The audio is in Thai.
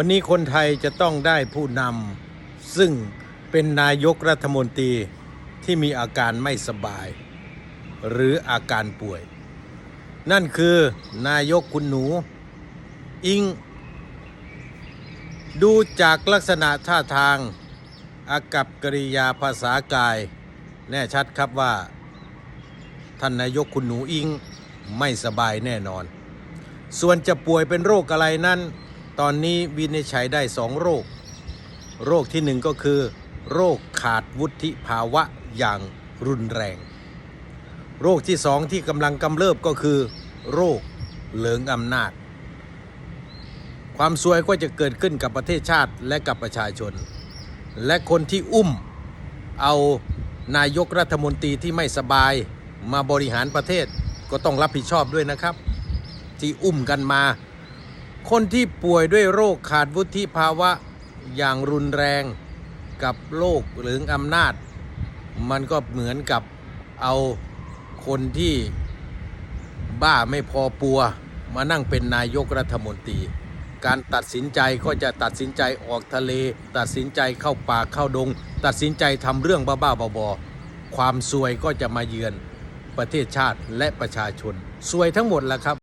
วันนี้คนไทยจะต้องได้ผู้นำซึ่งเป็นนายกรัฐมนตรีที่มีอาการไม่สบาย หรืออาการป่วย นั่นคือนายกคุณหนู อิง ดูจากลักษณะท่าทาง อากับกริยาภาษากาย แน่ชัดครับว่า ท่านนายกคุณหนูอิงไม่สบายแน่นอน ส่วนจะป่วยเป็นโรคอะไรนั้น ตอนนี้วินิจฉัยได้สองโรค โรคที่หนึ่งก็คือ โรคขาดวุฒิภาวะอย่างรุนแรง โรคที่สองที่กำลังกำเริบก็คือ โรคเหลิงอำนาจ ความซวยก็จะเกิดขึ้นกับประเทศชาติและกับประชาชน และคนที่อุ้มเอานายกรัฐมนตรีที่ไม่สบายมาบริหารประเทศก็ต้องรับผิดชอบด้วยนะครับ ที่อุ้มกันมา คนที่ป่วยด้วยโรคขาดวุฒิภาวะอย่างรุนแรงกับโรคหลืองอำนาจ มันก็เหมือนกับเอาคนที่บ้าไม่พอปัว มานั่งเป็นนายกรัฐมนตรี การตัดสินใจก็จะตัดสินใจออกทะเล ตัดสินใจเข้าป่าเข้าดง ตัดสินใจทำเรื่องบ้าๆบอๆความซวยก็จะมาเยือนประเทศชาติและประชาชนซวยทั้งหมดแหละครับ